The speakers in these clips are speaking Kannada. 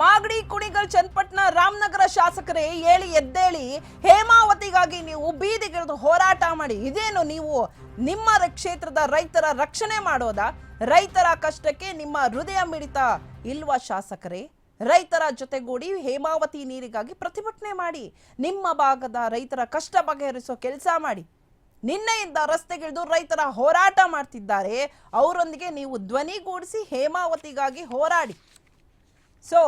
ಮಾಗಡಿ ಕುಣಿಗಲ್ ಚನ್ನಪಟ್ಟಣ ರಾಮನಗರ ಶಾಸಕರೇ ಹೇಳಿ ಎದ್ದೇಳಿ ಹೇಮಾವತಿಗಾಗಿ ನೀವು ಬೀದಿಗಿಳಿದು ಹೋರಾಟ ಮಾಡಿ, ಇದೇನು ನೀವು ನಿಮ್ಮ ಕ್ಷೇತ್ರದ ರೈತರ ರಕ್ಷಣೆ ಮಾಡೋದ? ರೈತರ ಕಷ್ಟಕ್ಕೆ ನಿಮ್ಮ ಹೃದಯ ಮಿಡಿತ ಇಲ್ವಾ ಶಾಸಕರೇ? ರೈತರ ಜೊತೆಗೂಡಿ ಹೇಮಾವತಿ ನೀರಿಗಾಗಿ ಪ್ರತಿಭಟನೆ ಮಾಡಿ, ನಿಮ್ಮ ಭಾಗದ ರೈತರ ಕಷ್ಟ ಬಗೆಹರಿಸೋ ಕೆಲಸ ಮಾಡಿ. ನಿನ್ನೆಯಿಂದ ರಸ್ತೆಗಿಳಿದು ರೈತರ ಹೋರಾಟ ಮಾಡ್ತಿದ್ದಾರೆ, ಅವರೊಂದಿಗೆ ನೀವು ಧ್ವನಿಗೂಡಿಸಿ ಹೇಮಾವತಿಗಾಗಿ ಹೋರಾಡಿ. ಸೊ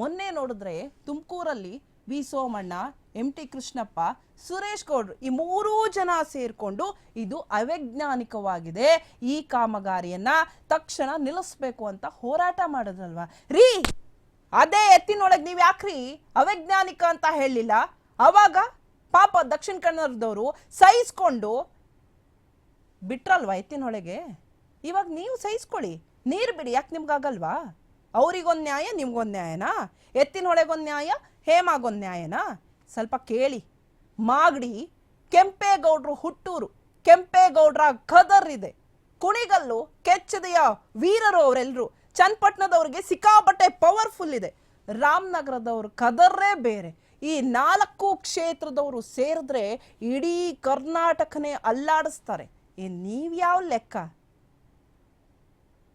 ಮೊನ್ನೆ ನೋಡಿದ್ರೆ ತುಮಕೂರಲ್ಲಿ V Somanna, M T Krishnappa, Suresh ಗೌಡ್ರು ಈ ಮೂರೂ ಜನ ಸೇರಿಕೊಂಡು ಇದು ಅವೈಜ್ಞಾನಿಕವಾಗಿದೆ. ಈ ಕಾಮಗಾರಿಯನ್ನ ತಕ್ಷಣ ನಿಲ್ಲಿಸ್ಬೇಕು ಅಂತ ಹೋರಾಟ ಮಾಡಿದ್ರಲ್ವಾ? ರೀ, ಅದೇ ಎತ್ತಿನೊಳಗೆ ನೀವು ಯಾಕ್ರಿ ಅವೈಜ್ಞಾನಿಕ ಅಂತ ಹೇಳಲಿಲ್ಲ ಅವಾಗ ಪಾಪ ದಕ್ಷಿಣ ಕನ್ನಡದವರು ಸಹಿಸ್ಕೊಂಡು ಬಿಟ್ರಲ್ವಾ ಎತ್ತಿನೊಳಗೆ? ಇವಾಗ ನೀವು ಸಹಿಸ್ಕೊಳ್ಳಿ. ನೀರು ಬಿಡಿ, ಯಾಕೆ ನಿಮ್ಗಾಗಲ್ವಾ? ಅವ್ರಿಗೊಂದು ನ್ಯಾಯ, ನಿಮ್ಗೊಂದು ನ್ಯಾಯನಾ? ಎತ್ತಿನ ಹೊಳೆಗೊಂದು ನ್ಯಾಯ, ಹೇಮಾಗೊಂದು ನ್ಯಾಯನಾ? ಸ್ವಲ್ಪ ಕೇಳಿ. ಮಾಗಡಿ, ಕೆಂಪೇಗೌಡ್ರು ಹುಟ್ಟೂರು. ಕೆಂಪೇಗೌಡ್ರ ಖದರ್ ಇದೆ ಕುಣಿಗಲ್ಲು, ಕೆಚ್ಚದೆಯ ವೀರರು ಅವರೆಲ್ಲರೂ ಚನ್ನಪಟ್ಟಣದವ್ರಿಗೆ ಸಿಕ್ಕಾಪಟ್ಟೆ ಪವರ್ಫುಲ್ ಇದೆ. ರಾಮನಗರದವ್ರ ಕದರ್ರೇ ಬೇರೆ. ಈ ನಾಲ್ಕು ಕ್ಷೇತ್ರದವರು ಸೇರಿದ್ರೆ ಇಡೀ ಕರ್ನಾಟಕನೇ ಅಲ್ಲಾಡಿಸ್ತಾರೆ. ಏ, ನೀವ್ಯಾವ ಲೆಕ್ಕ?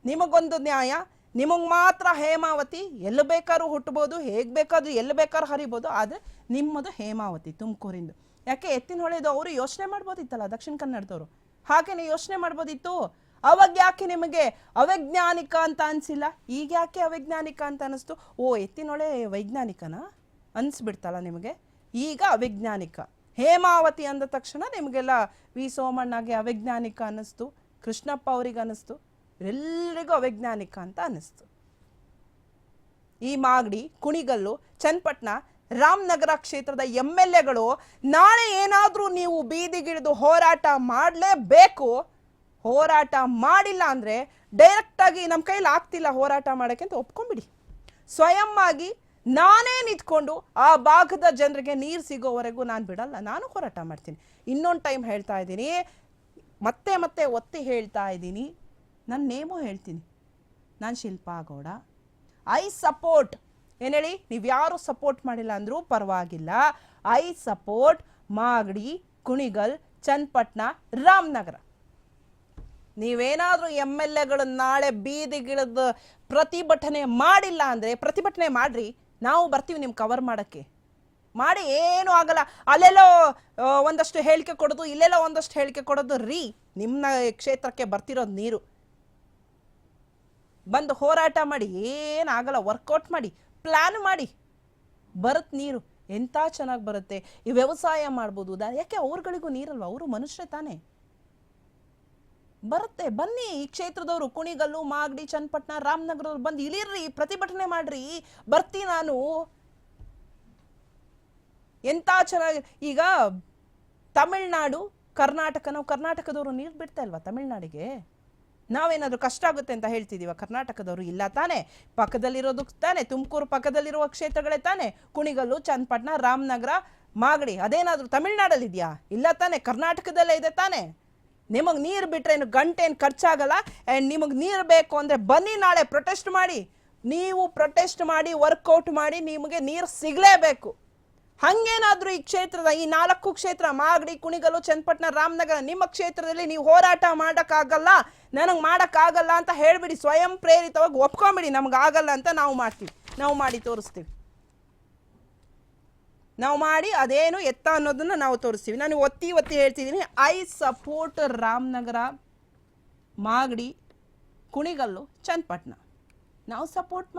ನಿಮಗೊಂದು ನ್ಯಾಯ? ನಿಮಗೆ ಮಾತ್ರ ಹೇಮಾವತಿ ಎಲ್ಲಿ ಬೇಕಾದ್ರೂ ಹುಟ್ಬೋದು ಹೇಗೆ ಬೇಕಾದ್ರೂ ಎಲ್ಲಿ ಬೇಕಾದ್ರೂ ಹರಿಬೋದು, ಆದರೆ ನಿಮ್ಮದು ಹೇಮಾವತಿ ತುಮಕೂರಿಂದು. ಯಾಕೆ ಎತ್ತಿನ ಹೊಳೆದು ಅವರು ಯೋಚನೆ ಮಾಡ್ಬೋದಿತ್ತಲ್ಲ ದಕ್ಷಿಣ ಕನ್ನಡದವರು? ಹಾಗೇನೆ ಯೋಚನೆ ಮಾಡ್ಬೋದಿತ್ತು? ಅವಾಗ ಯಾಕೆ ನಿಮಗೆ ಅವೈಜ್ಞಾನಿಕ ಅಂತ ಅನಿಸಿಲ್ಲ? ಈಗ ಯಾಕೆ ಅವೈಜ್ಞಾನಿಕ ಅಂತ ಅನಿಸ್ತು? ಓ ಎತ್ತಿನೊಳೆ ವೈಜ್ಞಾನಿಕನಾ? ಅನಿಸ್ಬಿಡ್ತಲ್ಲ ನಿಮಗೆ? ಈಗ ಅವೈಜ್ಞಾನಿಕ. ಹೇಮಾವತಿ ಅಂದ ತಕ್ಷಣ ನಿಮಗೆಲ್ಲ ವಿ ಸೋಮಣ್ಣಗೆ ಅವೈಜ್ಞಾನಿಕ ಅನ್ನಿಸ್ತು, ಕೃಷ್ಣಪ್ಪ ಅವ್ರಿಗೆ ಅನ್ನಿಸ್ತು ಎಲ್ಲರಿಗೂ ಅವೈಜ್ಞಾನಿಕ ಅಂತ ಅನ್ನಿಸ್ತು. ಈ ಮಾಗಡಿ, ಕುಣಿಗಲ್ಲು, ಚನ್ನಪಟ್ಟಣ, ರಾಮನಗರ ಕ್ಷೇತ್ರದ ಎಂ ಎಲ್ ಎಗಳು ನಾಳೆ ಏನಾದರೂ ನೀವು ಬೀದಿಗಿಳಿದು ಹೋರಾಟ ಮಾಡಲೇಬೇಕು. ಹೋರಾಟ ಮಾಡಿಲ್ಲ ಅಂದರೆ ಡೈರೆಕ್ಟಾಗಿ ನಮ್ಮ ಕೈಲಿ ಆಗ್ತಿಲ್ಲ ಹೋರಾಟ ಮಾಡೋಕ್ಕೆ ಅಂತ ಒಪ್ಕೊಂಬಿಡಿ ಸ್ವಯಂ ಆಗಿ ನಾನೇ ನಿಂತ್ಕೊಂಡು ಆ ಭಾಗದ ಜನರಿಗೆ ನೀರು ಸಿಗೋವರೆಗೂ ನಾನು ಬಿಡಲ್ಲ, ನಾನು ಹೋರಾಟ ಮಾಡ್ತೀನಿ. ಇನ್ನೊಂದು ಟೈಮ್ ಹೇಳ್ತಾ ಇದ್ದೀನಿ. ಮತ್ತೆ ಮತ್ತೆ ಒತ್ತಿ ಹೇಳ್ತಾ ಇದ್ದೀನಿ. ನನ್ನ ನೇಮು ಹೇಳ್ತೀನಿ. ನಾನು ಶಿಲ್ಪಾ ಗೌಡ. ಐ ಸಪೋರ್ಟ್ ಏನು ಹೇಳಿ? ನೀವು ಯಾರು ಸಪೋರ್ಟ್ ಮಾಡಿಲ್ಲ ಅಂದರೂ ಪರವಾಗಿಲ್ಲ. I support Magadi, Kunigal Channapatna Ramanagara. ನೀವೇನಾದರೂ ಎಂ ಎಲ್ ಎಗಳು ನಾಳೆ ಬೀದಿಗಿಳಿದು ಪ್ರತಿಭಟನೆ ಮಾಡಿಲ್ಲ ಅಂದರೆ ಪ್ರತಿಭಟನೆ ಮಾಡಿರಿ. ನಾವು ಬರ್ತೀವಿ ನಿಮ್ಮ ಕವರ್ ಮಾಡೋಕ್ಕೆ. ಮಾಡಿ ಏನೂ ಆಗಲ್ಲ. ಅಲ್ಲೆಲ್ಲೋ ಒಂದಷ್ಟು ಹೇಳಿಕೆ ಕೊಡೋದು, ಇಲ್ಲೆಲ್ಲೋ ಒಂದಷ್ಟು ಹೇಳಿಕೆ ಕೊಡೋದು ರೀ. ನಿಮ್ಮ ಕ್ಷೇತ್ರಕ್ಕೆ ಬರ್ತಿರೋದು ನೀರು. ಬಂದು ಹೋರಾಟ ಮಾಡಿ ಏನಾಗಲ್ಲ ವರ್ಕೌಟ್ ಮಾಡಿ ಪ್ಲ್ಯಾನ್ ಮಾಡಿ. ಬರುತ್ತೆ ನೀರು ಎಂಥ ಚೆನ್ನಾಗಿ ಬರುತ್ತೆ. ಈ ವ್ಯವಸಾಯ ಮಾಡ್ಬೋದು ಯಾಕೆ ಅವ್ರುಗಳಿಗೂ ನೀರಲ್ವ? ಅವರು ಮನುಷ್ಯ ತಾನೇ. ಬರುತ್ತೆ, ಬನ್ನಿ, ಈ ಕ್ಷೇತ್ರದವರು ಕುಣಿಗಲ್ಲು, ಮಾಗಡಿ, ಚನ್ನಪಟ್ಟಣ, ರಾಮನಗರದವ್ರು ಬಂದು ಇಳಿರ್ರಿ, ಪ್ರತಿಭಟನೆ ಮಾಡ್ರಿ. ಬರ್ತೀನಿ ನಾನು. ಎಂಥ ಚೆನ್ನಾಗಿ, ಈಗ ತಮಿಳ್ನಾಡು, ಕರ್ನಾಟಕ, ನಾವು ಕರ್ನಾಟಕದವರು ನೀರು ಬಿಡ್ತಾ ಇಲ್ವಾ ತಮಿಳ್ನಾಡಿಗೆ? ನಾವೇನಾದರೂ ಕಷ್ಟ ಆಗುತ್ತೆ ಅಂತ ಹೇಳ್ತಿದ್ದೀವ ಕರ್ನಾಟಕದವರು ಇಲ್ಲ ತಾನೇ. ಪಕ್ಕದಲ್ಲಿರೋದು ತಾನೇ. ತುಮಕೂರು ಪಕ್ಕದಲ್ಲಿರುವ ಕ್ಷೇತ್ರಗಳೇ ತಾನೇ. ಕುಣಿಗಲ್ಲು, ಚನ್ನಪಟ್ಟಣ, ರಾಮನಗರ, ಮಾಗಡಿ, ಅದೇನಾದರೂ ತಮಿಳ್ನಾಡಲ್ಲಿ ಇದೆಯಾ ಇಲ್ಲ ತಾನೇ. ಕರ್ನಾಟಕದಲ್ಲೇ ಇದೆ ತಾನೇ. ನಿಮಗೆ ನೀರು ಬಿಟ್ಟರೆ ಏನು ಗಂಟೆ ಏನು ಖರ್ಚಾಗಲ್ಲ. ಆ್ಯಂಡ್ ನಿಮಗೆ ನೀರು ಬೇಕು ಅಂದರೆ ಬನ್ನಿ ನಾಳೆ ಪ್ರೊಟೆಸ್ಟ್ ಮಾಡಿ. ನೀವು ಪ್ರೊಟೆಸ್ಟ್ ಮಾಡಿ ವರ್ಕೌಟ್ ಮಾಡಿ, ನಿಮಗೆ ನೀರು ಸಿಗಲೇಬೇಕು. ಹಂಗೇನಾದ್ರೂ ಈ ಕ್ಷೇತ್ರದ, ಈ ನಾಲ್ಕು ಕ್ಷೇತ್ರ, ಮಾಗಡಿ, ಕುಣಿಗಲು, ಚನ್ನಪಟ್ಟಣ, ರಾಮನಗರ, ನಿಮ್ಮ ಕ್ಷೇತ್ರದಲ್ಲಿ ನೀವು ಹೋರಾಟ ಮಾಡೋಕ್ಕಾಗಲ್ಲ, ನನಗೆ ಮಾಡೋಕ್ಕಾಗಲ್ಲ ಅಂತ ಹೇಳಿಬಿಡಿ, ಸ್ವಯಂ ಪ್ರೇರಿತವಾಗಿ ಒಪ್ಕೊಂಬಿಡಿ, ನಮ್ಗೆ ಆಗಲ್ಲ ಅಂತ ನಾವು ಮಾಡ್ತೀವಿ. ನಾವು ಮಾಡಿ ತೋರಿಸ್ತೀವಿ. ನಾವು ಮಾಡಿ ಅದೇನು ಎತ್ತ ಅನ್ನೋದನ್ನ ನಾವು ತೋರಿಸ್ತೀವಿ. ನಾನು ಒತ್ತಿ ಒತ್ತಿ ಹೇಳ್ತಿದ್ದೀನಿ, ಐ ಸಪೋರ್ಟ್ ರಾಮನಗರ, ಮಾಗಡಿ, ಕುಣಿಗಲ್ಲು, ಚನ್ನಪಟ್ಟಣ. ನಾವು ಸಪೋರ್ಟ್ ಮಾಡ್ತೀವಿ.